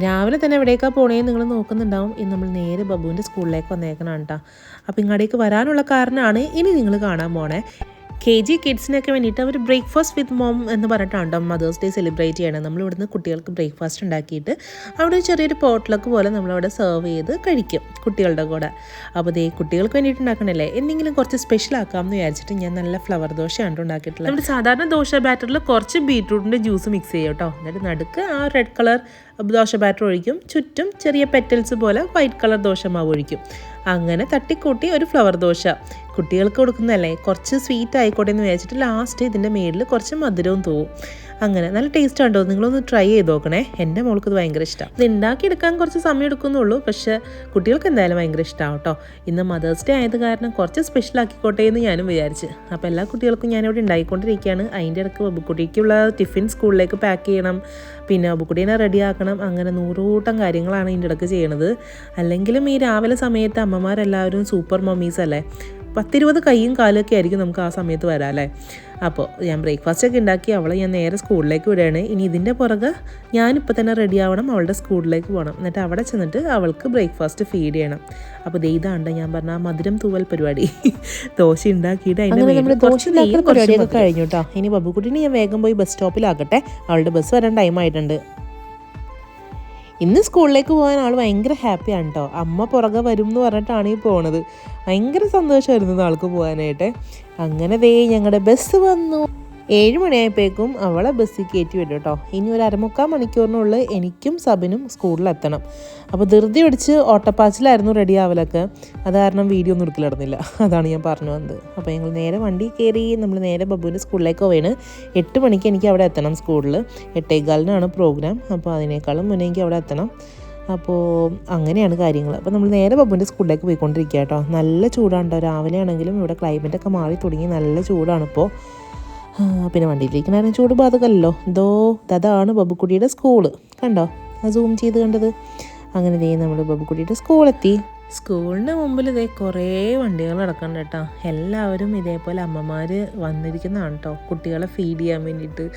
രാവിലെ തന്നെ എവിടേക്കാണ് പോണേന്ന് നിങ്ങൾ നോക്കുന്നുണ്ടാവും. ഇന്ന് നമ്മൾ നേരെ ബബുവിന്റെ സ്കൂളിലേക്ക് വന്നേക്കണം കേട്ടോ അപ്പോൾ ഇങ്ങോട്ടേക്ക് വരാനുള്ള കാരണമാണ് ഇനി നിങ്ങൾ കാണാൻ പോണേ. കെ ജി കിഡ്സിനൊക്കെ വേണ്ടിയിട്ട് അവർ ബ്രേക്ക്ഫാസ്റ്റ് വിത്ത് മോം എന്ന് പറഞ്ഞിട്ടാണ് മദേഴ്സ് ഡേ സെലിബ്രേറ്റ് ചെയ്യണം. നമ്മൾ ഇവിടുന്ന് കുട്ടികൾക്ക് ബ്രേക്ക്ഫാസ്റ്റ് ഉണ്ടാക്കിയിട്ട് അവിടെ ചെറിയൊരു പോട്ട്ലക്ക് പോലെ നമ്മളവിടെ സെർവ് ചെയ്ത് കഴിക്കും കുട്ടികളുടെ കൂടെ. അപ്പോൾ ദേ കുട്ടികൾക്ക് വേണ്ടിയിട്ട് ഉണ്ടാക്കണല്ലേ? എന്തെങ്കിലും കുറച്ച് സ്പെഷ്യൽ ആക്കാമെന്ന് വിചാരിച്ചിട്ട് ഞാൻ നല്ല ഫ്ലവർ ദോശയാണ് ഉണ്ടാക്കിയിട്ടുള്ളത്. നമ്മുടെ സാധാരണ ദോശ ബാറ്ററിൽ കുറച്ച് ബീറ്റ്റൂട്ടിന്റെ ജ്യൂസ് മിക്സ് ചെയ്യും കേട്ടോ എന്നിട്ട് നടുക്ക് ആ റെഡ് കളർ ദോശ ബാറ്റർ ഒഴിക്കും ചുറ്റും ചെറിയ പെറ്റൽസ് പോലെ വൈറ്റ് കളർ ദോശ മാവ് ഒഴിക്കും അങ്ങനെ തട്ടിക്കൂട്ടി ഒരു ഫ്ലവർ ദോശ. കുട്ടികൾക്ക് കൊടുക്കുന്നതല്ലേ? കുറച്ച് സ്വീറ്റ് ആയിക്കോട്ടെ എന്ന് വിചാരിച്ചിട്ട് ലാസ്റ്റ് ഇതിന്റെ മേളിൽ കുറച്ച് മധുരവും തൂവും. അങ്ങനെ നല്ല ടേസ്റ്റ് ഉണ്ടോ നിങ്ങളൊന്ന് ട്രൈ ചെയ്ത് നോക്കണേ. എന്റെ മോൾക്ക് ഇത് ഭയങ്കര ഇഷ്ടം. ഇത് ഉണ്ടാക്കിയെടുക്കാൻ കുറച്ച് സമയം എടുക്കുന്നുള്ളൂ പക്ഷേ കുട്ടികൾക്ക് എന്തായാലും ഭയങ്കര ഇഷ്ടമാണ് കേട്ടോ ഇന്ന് മദേഴ്സ് ഡേ ആയത് കാരണം കുറച്ച് സ്പെഷ്യൽ ആക്കിക്കോട്ടെ എന്ന് ഞാനും വിചാരിച്ച്. അപ്പോൾ എല്ലാ കുട്ടികൾക്കും ഞാനിവിടെ ഉണ്ടാക്കിക്കൊണ്ടിരിക്കുകയാണ് അതിന്റെ ഇടയ്ക്ക് ബബുക്കുട്ടിക്കുള്ള ടിഫിൻ സ്കൂളിലേക്ക് പാക്ക് ചെയ്യണം. പിന്നെ ബുക്കുട്ടീനെ റെഡി ആക്കണം. അങ്ങനെ നൂറുകൂട്ടം കാര്യങ്ങളാണ് ഇതിന്റെ ഇടയ്ക്ക് ചെയ്യണത്. അല്ലെങ്കിലും ഈ രാവിലെ സമയത്ത് അമ്മമാരെല്ലാവരും സൂപ്പർ മമ്മീസ് അല്ലേ? പത്തിരുപത് കൈയും കാലൊക്കെ ആയിരിക്കും നമുക്ക് ആ സമയത്ത് വരാം അല്ലേ? അപ്പോൾ ഞാൻ ബ്രേക്ക്ഫാസ്റ്റ് ഒക്കെ ഉണ്ടാക്കി അവളെ ഞാൻ നേരെ സ്കൂളിലേക്ക് വിടുകയാണ്. ഇനി ഇതിന്റെ പുറകെ ഞാനിപ്പോൾ തന്നെ റെഡി ആവണം അവളുടെ സ്കൂളിലേക്ക് പോകണം. എന്നിട്ട് അവിടെ ചെന്നിട്ട് അവൾക്ക് ബ്രേക്ക്ഫാസ്റ്റ് ഫീഡ് ചെയ്യണം. അപ്പോൾ ദേ ഇതാണ്ട് ഞാൻ പറഞ്ഞ മധുരം തൂവൽ പരിപാടി ദോശ ഉണ്ടാക്കിയിട്ട് അതിന്റെ കുറച്ച് നെയ്യും കഴിഞ്ഞു കേട്ടോ ഇനി ബബുക്കുട്ടിനെ ഞാൻ വേഗം പോയി ബസ് സ്റ്റോപ്പിലാക്കട്ടെ അവളുടെ ബസ് വരാൻ ടൈം ആയിട്ടുണ്ട്. ഇന്ന് സ്കൂളിലേക്ക് പോകാൻ ആൾ ഭയങ്കര ഹാപ്പിയാണ് കേട്ടോ അമ്മ പുറകെ വരും എന്ന് പറഞ്ഞിട്ടാണ് ഈ പോണത്. ഭയങ്കര സന്തോഷമായിരുന്നു ആൾക്ക് പോകാനായിട്ട്. അങ്ങനെ ദേ ഞങ്ങളുടെ ബസ് വന്നു. ഏഴ് മണിയായപ്പോഴേക്കും അവളെ ബസ്സിൽ കയറ്റി വിടും കേട്ടോ. ഇനി ഒരു അരമുക്കാൽ മണിക്കൂറിനുള്ളിൽ എനിക്കും സബിനും സ്കൂളിലെത്തണം. അപ്പോൾ ധൃതി പിടിച്ച് ഓട്ടപ്പാച്ചിലായിരുന്നു റെഡി ആവലൊക്കെ. അത് കാരണം വീഡിയോ ഒന്നും എടുക്കലിടുന്നില്ല. അതാണ് ഞാൻ പറഞ്ഞു വന്നത്. അപ്പോൾ ഞങ്ങൾ നേരെ വണ്ടി കയറി നമ്മൾ നേരെ ബബുവിന്റെ സ്കൂളിലേക്ക് പോയാണ് എട്ട് മണിക്ക് എനിക്ക് അവിടെ എത്തണം സ്കൂളിൽ. എട്ടേകാലിനാണ് പ്രോഗ്രാം അപ്പോൾ അതിനേക്കാളും മുന്നേ എനിക്ക് അവിടെ എത്തണം. അപ്പോൾ അങ്ങനെയാണ് കാര്യങ്ങൾ. അപ്പോൾ നമ്മൾ നേരെ ബബുവിന്റെ സ്കൂളിലേക്ക് പോയിക്കൊണ്ടിരിക്കുക കേട്ടോ. നല്ല ചൂടാണ് കേട്ടോ. രാവിലെ ആണെങ്കിലും ഇവിടെ ക്ലൈമറ്റൊക്കെ മാറി തുടങ്ങി. നല്ല ചൂടാണ് ഇപ്പോൾ. പിന്നെ നേരം ചൂട് ബാധകമല്ലോ ദോ അതാണ് ബബുക്കുട്ടിയുടെ സ്കൂൾ. കണ്ടോ? സൂം ചെയ്ത് കണ്ടത്? അങ്ങനെ ദേ നമ്മൾ ബബുക്കുട്ടിയുടെ സ്കൂളെത്തി. സ്കൂളിന് മുമ്പിൽ ഇതേ കുറേ വണ്ടികൾ കിടക്കുന്നുണ്ട് കേട്ടോ. എല്ലാവരും ഇതേപോലെ അമ്മമാർ വന്നിരിക്കുന്നതാണ് കേട്ടോ. കുട്ടികളെ ഫീഡ് ചെയ്യാൻ വേണ്ടിയിട്ട്.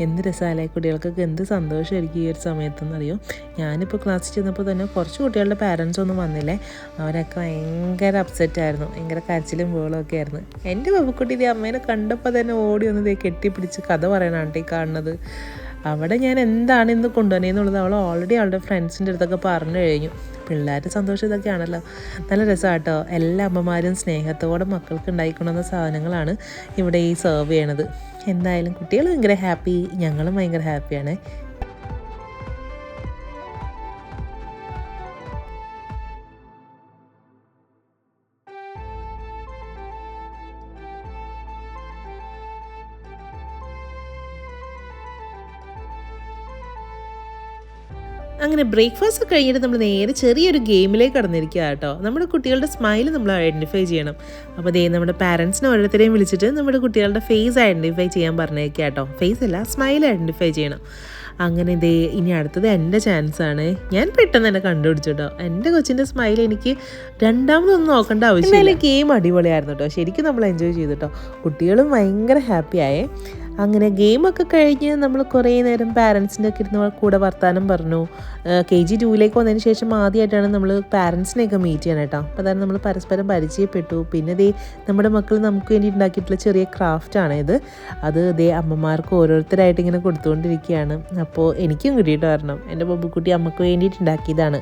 എന്ത് രസമല്ലേ കുട്ടികൾക്കൊക്കെ എന്ത് സന്തോഷമായിരിക്കും ഈ ഒരു സമയത്തെന്നറിയോ? ഞാനിപ്പോൾ ക്ലാസ്സിൽ ചെന്നപ്പോൾ തന്നെ കുറച്ച് കുട്ടികളുടെ പാരൻസ് ഒന്നും വന്നില്ലേ? അവരൊക്കെ ഭയങ്കര അപ്സെറ്റ് ആയിരുന്നു. ഭയങ്കര കരച്ചിലും വേളും ഒക്കെ ആയിരുന്നു. എന്റെ ബബുക്കുട്ടി ഇതേ അമ്മേനെ കണ്ടപ്പോൾ തന്നെ ഓടി ഒന്ന് ഇതേ കെട്ടിപ്പിടിച്ച് കഥ പറയണാണ് ഈ കാണുന്നത്. അവിടെ ഞാൻ എന്താണ് ഇന്ന് കൊണ്ടുവന്നതെന്നുള്ളത് അവൾ ഓൾറെഡി അവളുടെ ഫ്രണ്ട്സിന്റെ അടുത്തൊക്കെ പറഞ്ഞു കഴിഞ്ഞു. പിള്ളേരുടെ സന്തോഷം ഇതൊക്കെയാണല്ലോ. നല്ല രസമാട്ടോ. എല്ലാ അമ്മമാരും സ്നേഹത്തോടെ മക്കൾക്ക് ഉണ്ടായിക്കൊണ്ടുവന്ന സാധനങ്ങളാണ് ഇവിടെ ഈ സെർവ് ചെയ്യണത്. എന്തായാലും കുട്ടികൾ ഭയങ്കര ഹാപ്പി ഞങ്ങളും ഭയങ്കര ഹാപ്പിയാണ് അങ്ങനെ ബ്രേക്ക്ഫാസ്റ്റ് കഴിഞ്ഞിട്ട് നമ്മൾ നേരെ ചെറിയൊരു ഗെയിമിലേക്ക് കടന്നിരിക്കുക കേട്ടോ. നമ്മുടെ കുട്ടികളുടെ സ്മൈൽ നമ്മൾ ഐഡന്റിഫൈ ചെയ്യണം. അപ്പോൾ ദേ നമ്മുടെ പാരൻസിനെ ഓരോരുത്തരെയും വിളിച്ചിട്ട് നമ്മുടെ കുട്ടികളുടെ ഫേസ് ഐഡന്റിഫൈ ചെയ്യാൻ പറഞ്ഞേക്കുക കേട്ടോ. ഫേസ് അല്ല സ്മൈൽ ഐഡന്റിഫൈ ചെയ്യണം. അങ്ങനെ ദേ ഇനി അടുത്തത് എന്റെ ആണ്. ഞാൻ പെട്ടെന്ന് തന്നെ കണ്ടുപിടിച്ചു കേട്ടോ. എന്റെ കൊച്ചിന്റെ സ്മൈൽ എനിക്ക് രണ്ടാമതൊന്നും നോക്കേണ്ട ആവശ്യമില്ല. ഗെയിം അടിപൊളിയായിരുന്നു കേട്ടോ. ശരിക്കും നമ്മൾ എൻജോയ് ചെയ്തു കേട്ടോ. കുട്ടികളും ഭയങ്കര ഹാപ്പിയായേ അങ്ങനെ ഗെയിമൊക്കെ കഴിഞ്ഞ് നമ്മൾ കുറേ നേരം പാരൻസിന്റെ ഒക്കെ ഇരുന്ന് കൂടെ വർത്താനം പറഞ്ഞു. കെ ജി ടൂവിലേക്ക് വന്നതിന് ശേഷം ആദ്യമായിട്ടാണ് നമ്മൾ പാരൻസിനെയൊക്കെ മീറ്റ് ചെയ്യണം കേട്ടോ അപ്പോൾ അതാണ് നമ്മൾ പരസ്പരം പരിചയപ്പെട്ടു. പിന്നെ ദേ നമ്മുടെ മക്കൾ നമുക്ക് വേണ്ടി ഉണ്ടാക്കിയിട്ടുള്ള ചെറിയ ക്രാഫ്റ്റാണ് ഇത്. അത് ദേ അമ്മമാർക്ക് ഓരോരുത്തരായിട്ട് ഇങ്ങനെ കൊടുത്തുകൊണ്ടിരിക്കുകയാണ്. അപ്പോൾ എനിക്കും കിട്ടിയിട്ട് വരണം. എന്റെ ബൊബ്ബുക്കുട്ടി അമ്മയ്ക്ക് വേണ്ടിയിട്ട് ഉണ്ടാക്കിയതാണ്.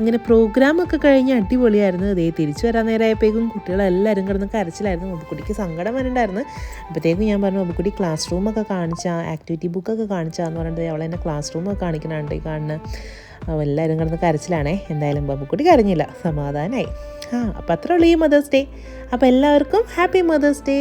അങ്ങനെ പ്രോഗ്രാമൊക്കെ കഴിഞ്ഞ് അടിപൊളിയായിരുന്നു. അതേ തിരിച്ചു വരാൻ നേരമായപ്പോഴേക്കും കുട്ടികളെല്ലാവരും കിടന്ന് കരച്ചിലായിരുന്നു. ഒബുക്കുട്ടിക്ക് സങ്കടം വരണ്ടായിരുന്നു. അപ്പോഴത്തേക്കും ഞാൻ പറഞ്ഞു ഒബുക്കുട്ടി ക്ലാസ് റൂമൊക്കെ കാണിച്ചാൽ ആക്ടിവിറ്റി ബുക്കൊക്കെ കാണിച്ചാന്ന് പറഞ്ഞിട്ട് അവൾ എന്നെ ക്ലാസ് റൂമൊക്കെ കാണിക്കണുണ്ട് ഈ കാണുന്ന. എല്ലാവരും കിടന്ന് കരച്ചിലാണേ. എന്തായാലും ബബുക്കുട്ടി കരഞ്ഞില്ല. സമാധാനമായി ആ അപ്പോൾ അത്രേ ഉള്ളൂ ഈ മദേഴ്സ് ഡേ അപ്പോൾ എല്ലാവർക്കും ഹാപ്പി മദേഴ്സ് ഡേ